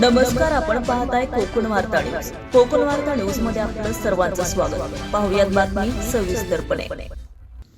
नमस्कार आपण पाहताय कोकण वार्ता न्यूज. कोकण वार्ता न्यूजमध्ये आपलं सर्वांचं स्वागत. पाहुयात बातमी सविस्तरपणे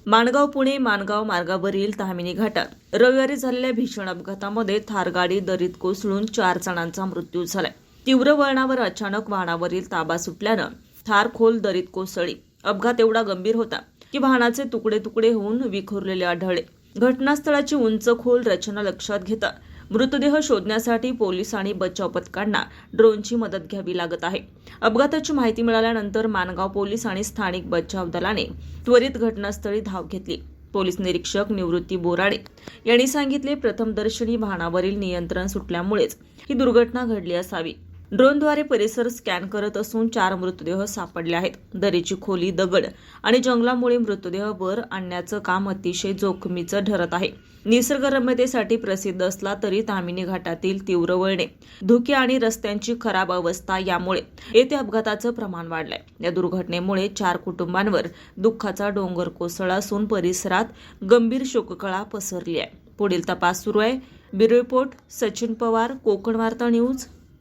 माणगाव पुणे माणगाव मार्गावरील तामिनी घाटात रविवारी झालेल्या भीषण अपघातामध्ये थार गाडी दरीत कोसळून चार जणांचा मृत्यू झालाय. तीव्र वळणावर अचानक वाहनावरील ताबा सुटल्यानं थार खोल दरीत कोसळली. अपघात एवढा गंभीर होता की वाहनाचे तुकडे तुकडे होऊन विखुरलेले आढळले. घटनास्थळाची उंच खोल रचना लक्षात घेता मृतदेह शोधण्यासाठी पोलीस आणि बचाव पथकांना ड्रोनची मदत घ्यावी लागत आहे. अपघाताची माहिती मिळाल्यानंतर मानगाव पोलीस आणि स्थानिक बचाव दलाने त्वरित घटनास्थळी धाव घेतली. पोलीस निरीक्षक निवृत्ती बोराडे यांनी सांगितले प्रथमदर्शनी वाहनावरील नियंत्रण सुटल्यामुळेच ही दुर्घटना घडली असावी. ड्रोनद्वारे परिसर स्कॅन करत असून चार मृतदेह सापडले आहेत. दरीची खोली दगड आणि जंगलामुळे मृतदेह वर आणण्याचं काम अतिशय जोखमीचं ठरत आहे. निसर्गरम्यतेसाठी प्रसिद्ध असला तरी तामिनी घाटातील तीव्र वळणे धुके आणि रस्त्यांची खराब अवस्था यामुळे येथे अपघाताचं प्रमाण वाढलंय. या दुर्घटनेमुळे चार कुटुंबांवर दुःखाचा डोंगर कोसळा असून परिसरात गंभीर शोककळा पसरली आहे. पुढील तपास सुरू आहे. Bureau report Sachin Pawar Konkan Varta news